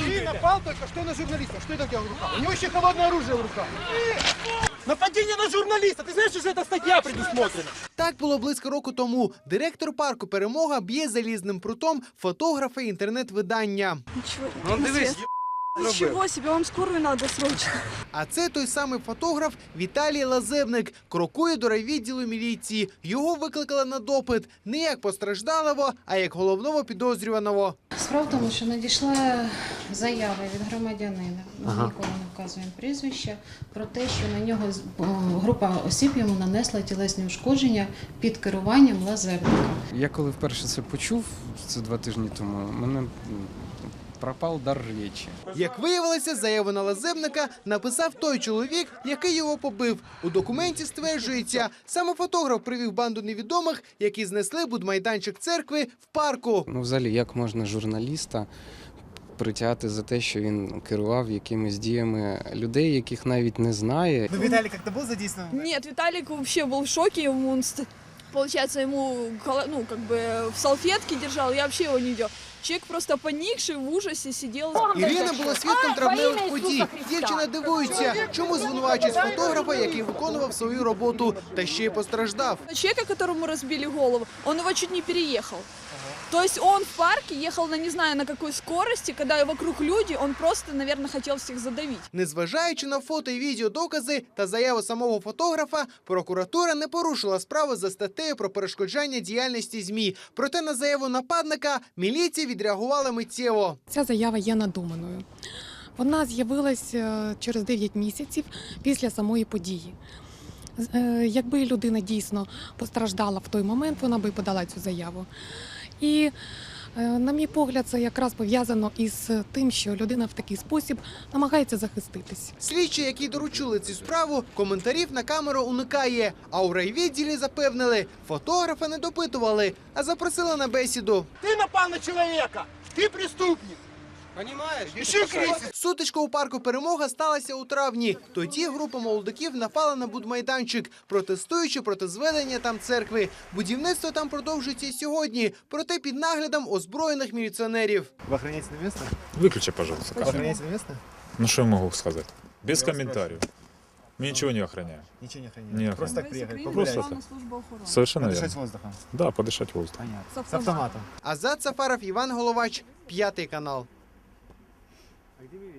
Ты напал только что на журналиста. Что это у тебя в руках? У него еще холодное оружие в руках. Нападение на журналиста. Ты знаешь, что эта статья предусмотрена? Так було близько року тому. Директор парку Перемога б'є залізним прутом фотографа інтернет-видання. Ничего, Ну на дивись, свет. Ничего себе, вам скорую надо срочно. А це той самий фотограф Віталій Лазебник крокує до райвідділу міліції. Його викликали на допит не як постраждалого, а як головного підозрюваного. Справа в тому, що надійшла заява від громадянина, ми ніколи не вказуємо прізвище, про те, що на нього з- група осіб йому нанесла тілесні ушкодження під керуванням лазерника. Я коли вперше це почув, це два тижні тому, мене пропав дар речі. Як виявилося, заяву на Лазебника написав той чоловік, який його побив. У документі стверджується, саме фотограф привів банду невідомих, які знесли будмайданчик церкви в парку. Ну, взагалі, як можна журналіста притягати за те, що він керував якимись діями людей, яких навіть не знає. Ну, Виталий как-то был задействован? Нет, Виталик вообще был в шоке, ему, он ст- получается, ему, ну, как бы в салфетке держал, я вообще его не видел. Человек просто поникший, в ужасе сидел. Ірина була свідком травневих подій. Дівчина дивується, чому звинувачують фотографа, який виконував свою роботу, та ще й постраждав. Чоловіка, которому розбили голову, он його чуть не переехал. То есть он в парке ехал на не знаю на какой скорости, когда вокруг люди, он просто, наверное, хотел всех задавить. Незважаючи на фото і відеодокази та заяву самого фотографа, прокуратура не порушила справу за статтею про перешкоджання діяльності ЗМІ. Проте на заяву нападника міліція відреагувала миттєво. Ця заява є надуманою. Вона з'явилася через 9 місяців після самої події. Е, Якби людина дійсно постраждала в той момент, вона би подала цю заяву. І, е, на мій погляд, це якраз пов'язано із тим, що людина в такий спосіб намагається захиститись. Слідчі, які доручили цю справу, коментарів на камеру уникає. А у райвідділі запевнили, фотографа не допитували, а запросили на бесіду. Ти напав на чоловіка, ти преступник. Понимаешь? Еще кризис. Сутичка у парку Перемога сталася у травні. Тоді група молодиків напала на будмайданчик, протестуючи проти зведення там церкви. Будівництво там продовжується і сьогодні, проте під наглядом озброєних міліціонерів. Вы охраняете место? Выключи, пожалуйста. Вы охраняете место? Ну что я могу сказать? Без комментариев. Мы ничего не охраняем. Ничего не охраняете. Не Просто так Мы приехали, закрыли Просто погулять, так. службу охраны. Совершенно подышать верно. воздухом. Да, подышать воздух. Понятно. С С автоматом. Азат Сафаров, Іван Головач, п'ятий канал. А где вы